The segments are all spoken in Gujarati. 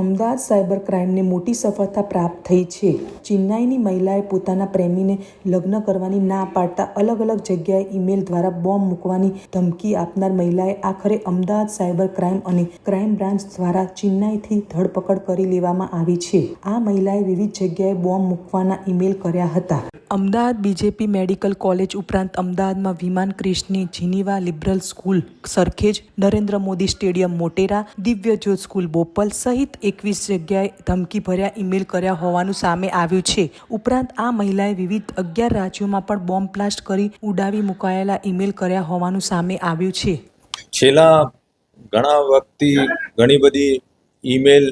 અમદાવાદ સાયબર ક્રાઇમને મોટી સફળતા પ્રાપ્ત થઈ છે. ચેન્નાઈની મહિલાએ પોતાના પ્રેમીને લગ્ન કરવાની ના પાડતા અલગ અલગ જગ્યાએ ઈમેલ દ્વારા બોમ્બ મૂકવાની ધમકી આપનાર મહિલાએ આખરે અમદાવાદ સાયબર ક્રાઇમ અને ક્રાઇમ બ્રાન્ચ દ્વારા ચેન્નાઈથી ધરપકડ કરી લેવામાં આવી છે. આ મહિલાએ વિવિધ જગ્યાએ બોમ્બ મૂકવાના ઈમેલ કર્યા હતા. અમદાવાદ બીજેપી મેડિકલ કોલેજ ઉપરાંત અમદાવાદમાં વિમાન ક્રિષ્ની Geneva liberal school Sarkhej, Narendra Modi stadium Motera, Divyajyot school Bopal સહિત એકવીસ જગ્યાએ ધમકી ભર્યા ઈમેલ કર્યા હોવાનું સામે આવ્યું છે. ઉપરાંત આ મહિલાએ વિવિધ અગિયાર રાજ્યોમાં પણ બોમ્બ બ્લાસ્ટ કરી ઉડાવી મુકાયેલા ઈમેલ કર્યા હોવાનું સામે આવ્યું છે. છેલ્લા ઘણા વખતથી ઘણી બધી ઈમેલ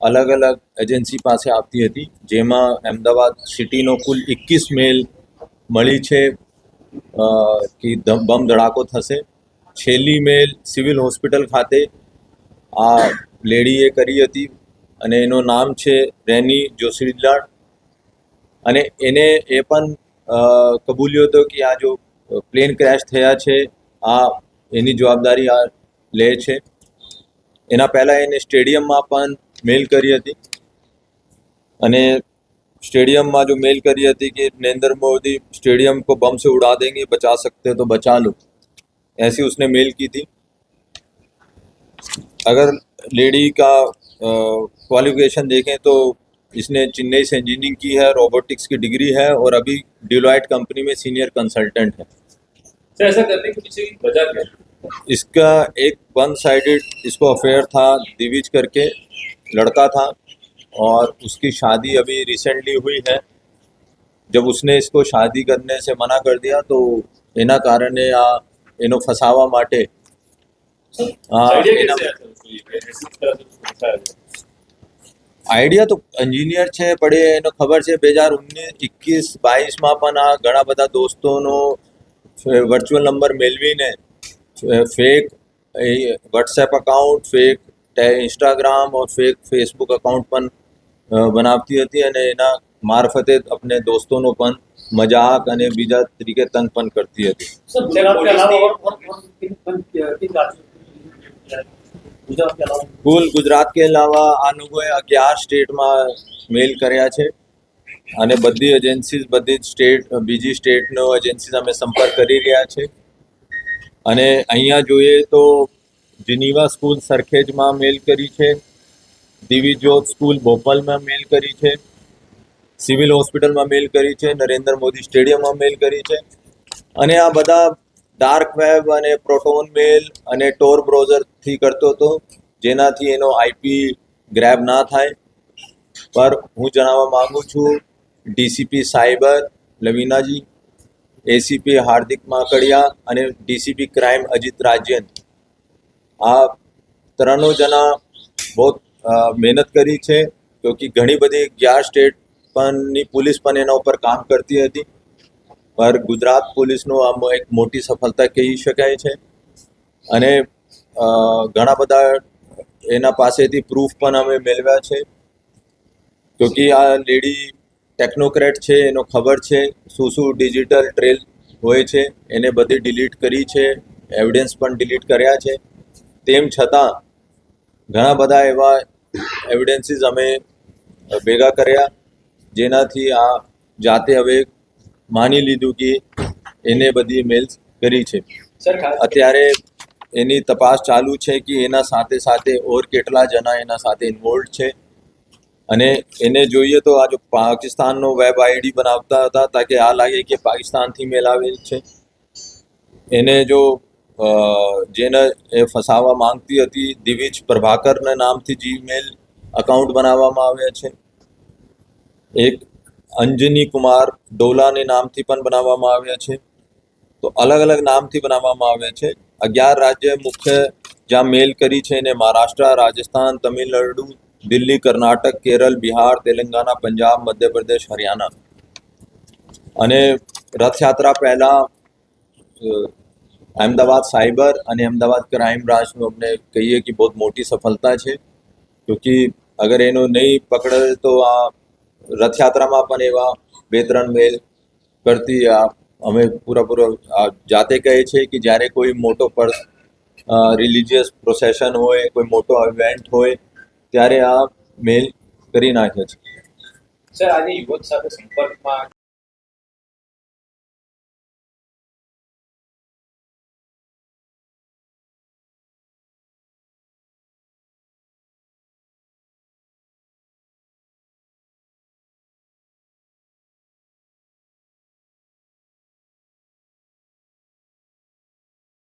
અલગ અલગ એજન્સી પાસે આવતી હતી, જેમાં અમદાવાદ સિટીનો કુલ એકવીસ મેલ મળી છે કે બમ ધડાકો થશે. છેલ્લી મેલ સિવિલ હોસ્પિટલ ખાતે આ લેડીએ કરી હતી અને એનું નામ છે રેની જોશીલાલ અને એને એ પણ અ, કબૂલ્યો હતો કે આ જો પ્લેન ક્રેશ થયા છે આ એની જવાબદારી આ લે છે એના પહેલાં એને સ્ટેડિયમમાં પણ મેલ કરી હતી અને स्टेडियम में जो मेल करी थी कि नरेंद्र मोदी स्टेडियम को बम से उड़ा देंगे बचा सकते हो तो बचा लो ऐसी उसने मेल की थी अगर लेडी का क्वालिफिकेशन देखें तो इसने चेन्नई से इंजीनियरिंग की है रोबोटिक्स की डिग्री है और अभी डिलोइट कंपनी में सीनियर कंसल्टेंट है। ऐसा करने के पीछे वजह क्या? इसका एक वन साइडेड इसको अफेयर था दिविज करके लड़का था और उसकी शादी अभी रिसेंटली हुई है। जब उसने इसको शादी करने से मना कर दिया तो इना कारण या इनो फसावा माटे આઈડિયા તો એન્જિનિયર છે પણ એનો ખબર છે બે હજાર ઓગણીસ એકવીસ બાવીસમાં પણ આ ઘણા બધા દોસ્તોનો વર્ચ્યુઅલ નંબર મેળવીને ફેક એ WhatsApp account fake Instagram fake Facebook account પણ બનાવતી હતી અને એના મારફતે આપણે દોસ્તોનો પણ મજાક અને બીજા તરીકે તંગ પણ કરતી હતી કુલ ગુજરાત કે અલાવા લોકોએ અગિયાર સ્ટેટમાં મેલ કર્યા છે. અને બધી એજન્સીઝ બધી જ સ્ટેટ બીજી સ્ટેટનો એજન્સીઝ અમે સંપર્ક કરી રહ્યા છે. અને અહીંયા જોઈએ તો જીનીવા સ્કૂલ સરખેજમાં મેલ કરી છે. દિવિજોત સ્કૂલ ભોપાલમાં મેલ કરી છે. સિવિલ હોસ્પિટલમાં મેલ કરી છે. નરેન્દ્ર મોદી સ્ટેડિયમમાં મેલ કરી છે. અને આ બધા ડાર્ક વેબ અને પ્રોટોન મેલ અને ટોર બ્રાઉઝરથી કરતો હતો, જેનાથી એનો આઈપી ગ્રેબ ના થાય. પર હું જણાવવા માગું છું DCP cyber Lavina ji ACP Hardik Makadia અને ડીસીપી ક્રાઇમ અજીત રાજ્યન. આ ત્રણો જણા બહુ મહેનત કરી છે ક્યોંકि ઘણી બધી અગિયાર સ્ટેટ પણની પોલીસ પણ એના ઉપર કામ કરતી હતી. પર ગુજરાત પોલીસનો આમ એક મોટી સફળતા કહી શકાય છે. અને ઘણા બધા એના પાસેથી પ્રૂફ પણ અમે મેળવ્યા છે. કે આ લેડી ટેકનોક્રેટ છે, એનો ખબર છે, શું શું ડિજિટલ ટ્રેલ હોય છે, એને બધી ડિલીટ કરી છે એવિડન્સ પણ ડિલીટ કર્યા છે. તેમ છતાં, ઘણા બધા એવા એવિડન્સીસ અમે ભેગા કર્યા, જેનાથી આ જાતે હવે માની લીધું કે એને બધી મેલ્સ કરી છે. અત્યારે એની તપાસ ચાલુ છે કે એના સાથે સાથે ઓર કેટલા જણા એના સાથે ઇન્વોલ્વ છે. અને એને જોઈએ તો આ જો પાકિસ્તાનનો વેબ આઈડી બનાવતા હતા તાકે આ લાગે કે પાકિસ્તાનથી મેલ આવેલ છે. એને જો જેને એ ફસાવા માંગતી હતી દિવિજ પ્રભાકરના નામથી જીમેલ અકાઉન્ટ બનાવવામાં આવ્યા છે. એક અંજની કુમાર ડોલાને નામથી પણ બનાવવામાં આવ્યા છે. તો અલગ અલગ નામથી બનાવવામાં આવ્યા છે. અગિયાર રાજ્ય મુખ્ય જ્યાં મેલ કરી છે એને મહારાષ્ટ્ર, રાજસ્થાન, તમિલનાડુ, દિલ્હી, કર્ણાટક, કેરળ, બિહાર, તેલંગાના, પંજાબ, મધ્યપ્રદેશ, હરિયાણા. અને રથયાત્રા પહેલાં અમદાવાદ સાયબર અને અમદાવાદ ક્રાઇમ બ્રાન્ચનું અમને કહીએ કે બહુ મોટી સફળતા છે. કે અગર એનો નહીં પકડે તો આ રથયાત્રામાં પણ એવા બે ત્રણ મેલ કરતી અમે પૂરેપૂરો જાતે કહે છે કે જ્યારે કોઈ મોટો પર રિલિજિયસ પ્રોસેશન હોય, કોઈ મોટો ઇવેન્ટ હોય, ત્યારે આ મેલ કરી નાખે છે. સર આજે યુવક સાથે સંપર્કમાં